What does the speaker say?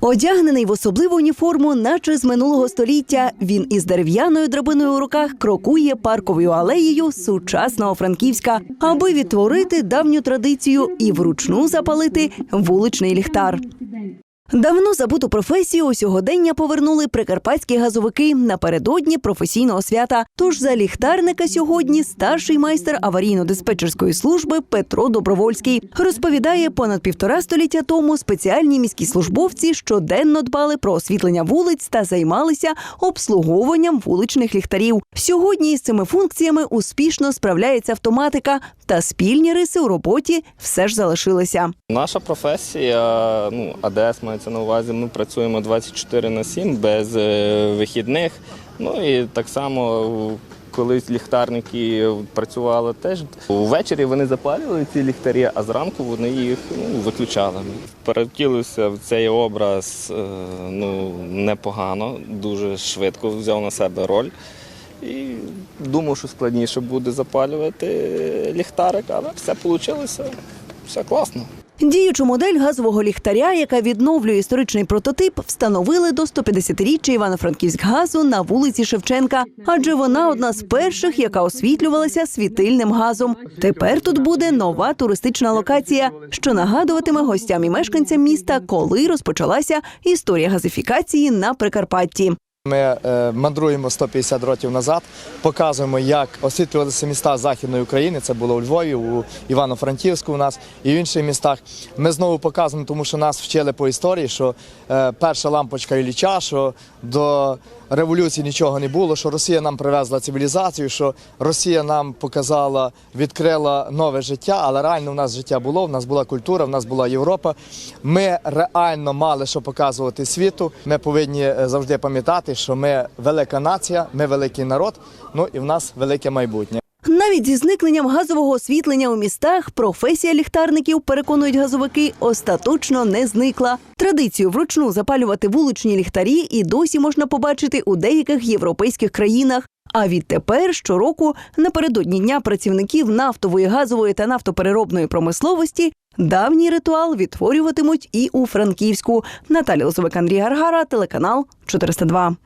Одягнений в особливу уніформу, наче з минулого століття, він із дерев'яною драбиною у руках крокує парковою алеєю сучасного Франківська, аби відтворити давню традицію і вручну запалити вуличний ліхтар. Давно забуту професію у сьогодення повернули прикарпатські газовики напередодні професійного свята. Тож за ліхтарника сьогодні старший майстер аварійно-диспетчерської служби Петро Добровольський розповідає, понад півтора століття тому спеціальні міські службовці щоденно дбали про освітлення вулиць та займалися обслуговуванням вуличних ліхтарів. Сьогодні із цими функціями успішно справляється автоматика, та спільні риси у роботі все ж залишилися. Наша професія, ну, АДС мається на увазі, ми працюємо 24 на 7 без е, вихідних. Ну і так само е, колись ліхтарники працювали теж. Ввечері вони запалювали ці ліхтарі, а зранку вони їх ну, виключали. Перевтілився в цей образ е, ну, непогано, дуже швидко взяв на себе роль. І думав, що складніше буде запалювати ліхтарик, але все вийшло, все класно. Діючу модель газового ліхтаря, яка відновлює історичний прототип, встановили до 150-річчя Івано-Франківськгазу на вулиці Шевченка, адже вона одна з перших, яка освітлювалася світильним газом. Тепер тут буде нова туристична локація, що нагадуватиме гостям і мешканцям міста, коли розпочалася історія газифікації на Прикарпатті. Ми е, мандруємо 150 років назад, показуємо, як освітлювалися міста Західної України. Це було у Львові, у Івано-Франківську у нас і в інших містах. Ми знову показуємо, тому що нас вчили по історії, що е, перша лампочка Ілліча, що до революції нічого не було, що Росія нам привезла цивілізацію, що Росія нам показала, відкрила нове життя, але реально в нас життя було, в нас була культура, в нас була Європа. Ми реально мали що показувати світу. Ми повинні е, завжди пам'ятати, що ми велика нація, ми великий народ, ну і в нас велике майбутнє. Навіть зі зникненням газового освітлення у містах професія ліхтарників, переконують газовики, остаточно не зникла. Традицію вручну запалювати вуличні ліхтарі і досі можна побачити у деяких європейських країнах. А відтепер щороку напередодні дня працівників нафтової, газової та нафтопереробної промисловості давній ритуал відтворюватимуть і у Франківську. Наталя Лозовик, Андрій Гаргара, телеканал 402.